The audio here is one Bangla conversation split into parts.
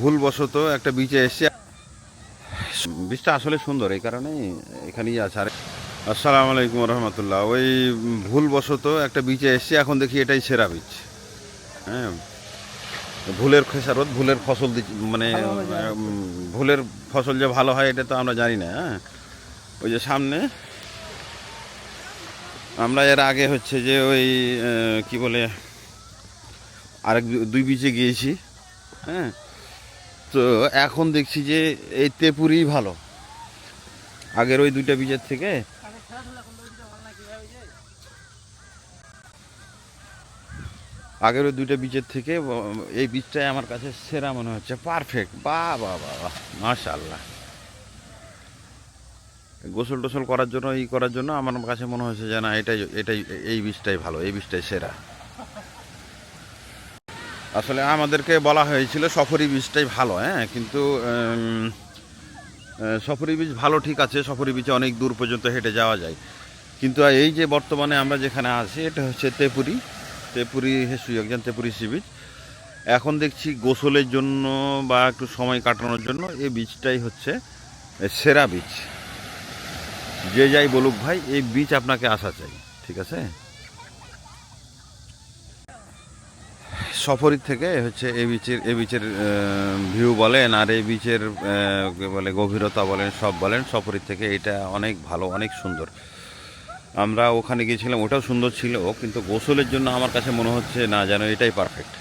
ভুলবশত একটা বিচে এসে বীজটা আসলে সুন্দর এই কারণে এখানেই আছে। আর আসসালামু আলাইকুম রহমতুল্লাহ ওই ভুলবশত একটা বিচে এসে এখন দেখি এটাই সেরা বীজ হ্যাঁ ভুলের খেসারত ভুলের ফসল মানে ভুলের ফসল যে ভালো হয় এটা তো আমরা জানি না হ্যাঁ। ওই যে সামনে আমরা এর আগে হচ্ছে যে ওই কি বলে আরেক দুই বিচে গিয়েছি হ্যাঁ। তো এখন দেখছি যে এই তেপুরি ভালো। আগের ওই দুইটা বীজের থেকে। আগের ওই দুইটা বীজের থেকে এই বীজটাই আমার কাছে সেরা মনে হচ্ছে। পারফেক্ট বা বা বা বা মাশাল্লাহ গোসল টোসল করার জন্য, ই করার জন্য আমার কাছে মনে হয়েছে যে না, এটাই এটাই, এই বীজটাই ভালো, এই বীজটাই সেরা। আসলে আমাদেরকে বলা হয়েছিল সফরি বীজটাই ভালো হ্যাঁ কিন্তু সফরি বীজ ভালো ঠিক আছে, সফরি বীজে অনেক দূর পর্যন্ত হেঁটে যাওয়া যায়। কিন্তু এই যে বর্তমানে আমরা যেখানে আছি, এটা হচ্ছে তেপুরি তেপুরি হেসু একজন তেপুরি সি বীজ। এখন দেখছি গোসলের জন্য বা একটু সময় কাটানোর জন্য এই বীজটাই হচ্ছে সেরা বীজ। যে যাই বলুক ভাই, এই বীজ আপনাকে আসা চাই, ঠিক আছে? সফরের থেকে হচ্ছে এই বিচের এই বিচের ভিউ বলেন আর এই বিচের বলে, গভীরতা বলেন, সব বলেন সফরের থেকে এটা অনেক ভালো, অনেক সুন্দর। আমরা ওখানে গিয়েছিলাম, ওটাও সুন্দর ছিল, কিন্তু গোসলের জন্য আমার কাছে মনে হচ্ছে না যেন এটাই পারফেক্ট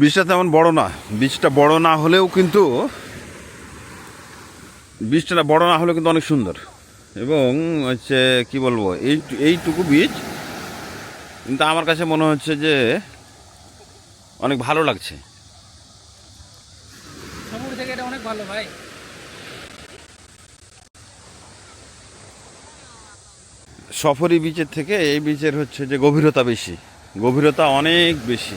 বীজটা তেমন বড় না বীজটা বড় না হলেও কিন্তু বীজটা বড় না হলেও কিন্তু অনেক সুন্দর। এবং হচ্ছে, কি বলব, এই, এইটুকু বীজ কিন্তু আমার কাছে মনে হচ্ছে যে অনেক ভালো লাগছে। সমুদ্র থেকে এটা অনেক ভালো ভাই। সফরি বিচের থেকে এই বিচের হচ্ছে যে গভীরতা বেশি। গভীরতা অনেক বেশি।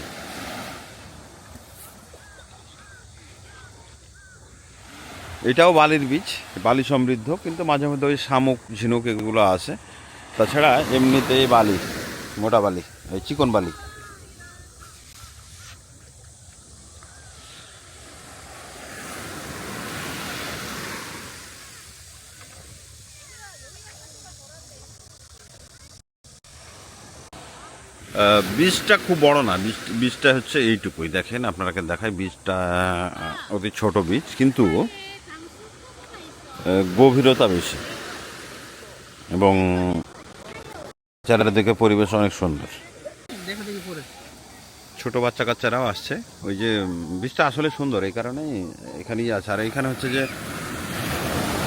এটাও বালির বীজ বালি সমৃদ্ধ কিন্তু মাঝে মধ্যে ওই শামুক ঝিনুক এগুলো আছে। তাছাড়া এমনিতেই বালি। মোটা বালি, এই চিকন বালি। বীজটা খুব বড় না, বীজ, বীজটা হচ্ছে এইটুকুই। দেখেন আপনারাকে দেখায় বীজটা অতি ছোট বীজ, কিন্তু গভীরতা বেশি। এবং চারিদিকে পরিবেশ অনেক সুন্দর। দেখো ছোট বাচ্চা কাচ্চারাও আসছে। ওই যে বীজটা আসলে সুন্দর এই কারণেই এখানেই আছে। আর এখানে হচ্ছে যে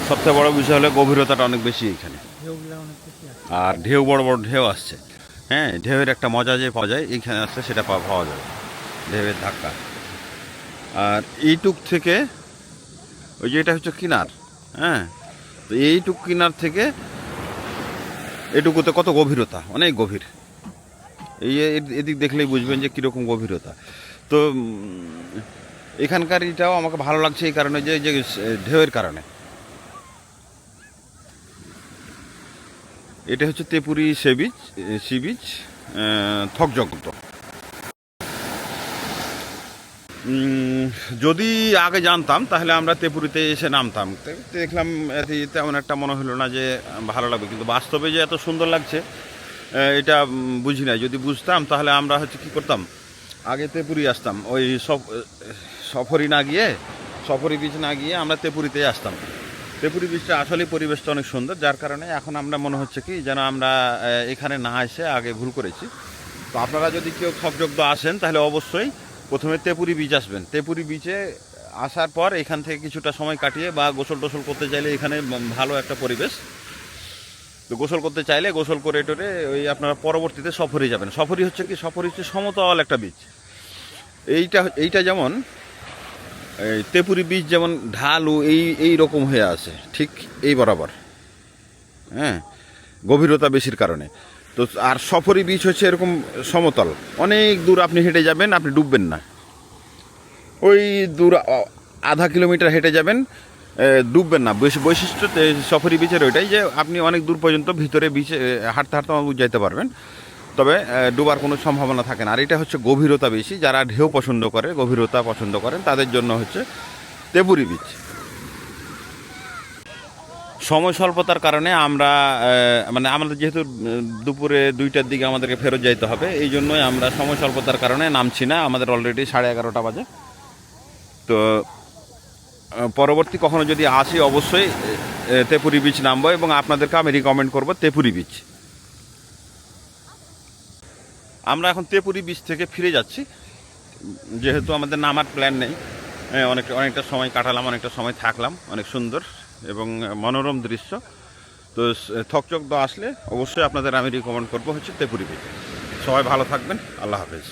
সবচেয়ে বড় বিষয় হলো গভীরতাটা অনেক বেশি এখানে। ঢেউগুলো অনেক বেশি আছে। আর ঢেউ বড় বড় ঢেউ আসছে। হ্যাঁ ঢেউয়ের একটা মজা যে পাওয়া যায় এইখানে আসছে সেটা পাওয়া পাওয়া যায় ঢেউয়ের ধাক্কা। আর এইটুক থেকে ওই যে এটা হচ্ছে কিনার। হ্যাঁ তো এইটুক কিনার থেকে এটুকুতে কত গভীরতা? অনেক গভীর। এই এদিক দেখলেই বুঝবেন যে কীরকম গভীরতা। তো এখানকার এটাও আমাকে ভালো লাগছে এই কারণে যে যে ঢেউয়ের কারণে। এটা হচ্ছে তেপুরি সে বিচ সি বিচ থকজগত যদি আগে জানতাম, তাহলে আমরা তেপুরিতে এসে নামতাম। দেখলাম তেমন একটা মনে হলো না যে ভালো লাগবে, কিন্তু বাস্তবে যে এত সুন্দর লাগছে এটা বুঝি না যদি বুঝতাম, তাহলে আমরা হচ্ছে কি করতাম? আগে তেপুরি আসতাম। ওই সফরি না গিয়ে, সফরি বিচ না গিয়ে আমরা তেপুরিতে আসতাম। তেপুরি বিচটা আসলে পরিবেশটা অনেক সুন্দর, যার কারণে এখন আমরা মনে হচ্ছে কি, যেন আমরা এখানে না এসে আগে ভুল করেছি। তো আপনারা যদি কেউ খবযোগ্য আসেন, তাহলে অবশ্যই প্রথমে তেপুরি বিচ আসবেন। তেপুরি বিচে আসার পর এখান থেকে কিছুটা সময় কাটিয়ে বা গোসল টোসল করতে চাইলে এখানে ভালো একটা পরিবেশ। তো গোসল করতে চাইলে গোসল করে টোরে ওই আপনারা পরবর্তীতে সফরে যাবেন। সফরি হচ্ছে কি? সফরি হচ্ছে সমতল একটা বীচ এইটা এইটা যেমন, এই তেপুরি বীজ যেমন ঢালু, এই এই রকম হয়ে আছে, ঠিক এই বরাবর। হ্যাঁ গভীরতা বেশির কারণে। তো আর সফরি বীজ হচ্ছে এরকম সমতল। অনেক দূর আপনি হেঁটে যাবেন, আপনি ডুববেন না। ওই দূর আধা কিলোমিটার হেঁটে যাবেন ডুববেন না। বৈশ- বৈশিষ্ট্য সফরি বীচের ওইটাই যে, আপনি অনেক দূর পর্যন্ত ভিতরে বিচে হাঁটতে হাঁটতে যেতে পারবেন। তবে ডুবার কোনো সম্ভাবনা থাকে না। আর এটা হচ্ছে গভীরতা বেশি। যারা ঢেউ পছন্দ করে, গভীরতা পছন্দ করেন, তাদের জন্য হচ্ছে তেপুরি বীচ সময় স্বল্পতার কারণে আমরা মানে আমাদের যেহেতু দুপুরে দুইটার দিকে আমাদেরকে ফেরত যাইতে হবে এই জন্যই আমরা সময় স্বল্পতার কারণে নামছি না আমাদের অলরেডি সাড়ে এগারোটা বাজে। তো পরবর্তী কখনো যদি আসি অবশ্যই তেপুরি বিচ নামবো এবং আপনাদেরকে আমি রিকমেন্ড করব তেপুরি বিচ আমরা এখন তেপুরি বিচ থেকে ফিরে যাচ্ছি যেহেতু আমাদের নামার প্ল্যান নেই হ্যাঁ, অনেক অনেকটা সময় কাটালাম অনেকটা সময় থাকলাম অনেক সুন্দর। এবং মনোরম দৃশ্য। তো থকচক আসলে অবশ্যই আপনাদের আমি রিকমেন্ড করব হচ্ছে তেপুরি বিচ সবাই ভালো থাকবেন। আল্লাহ হাফেজ।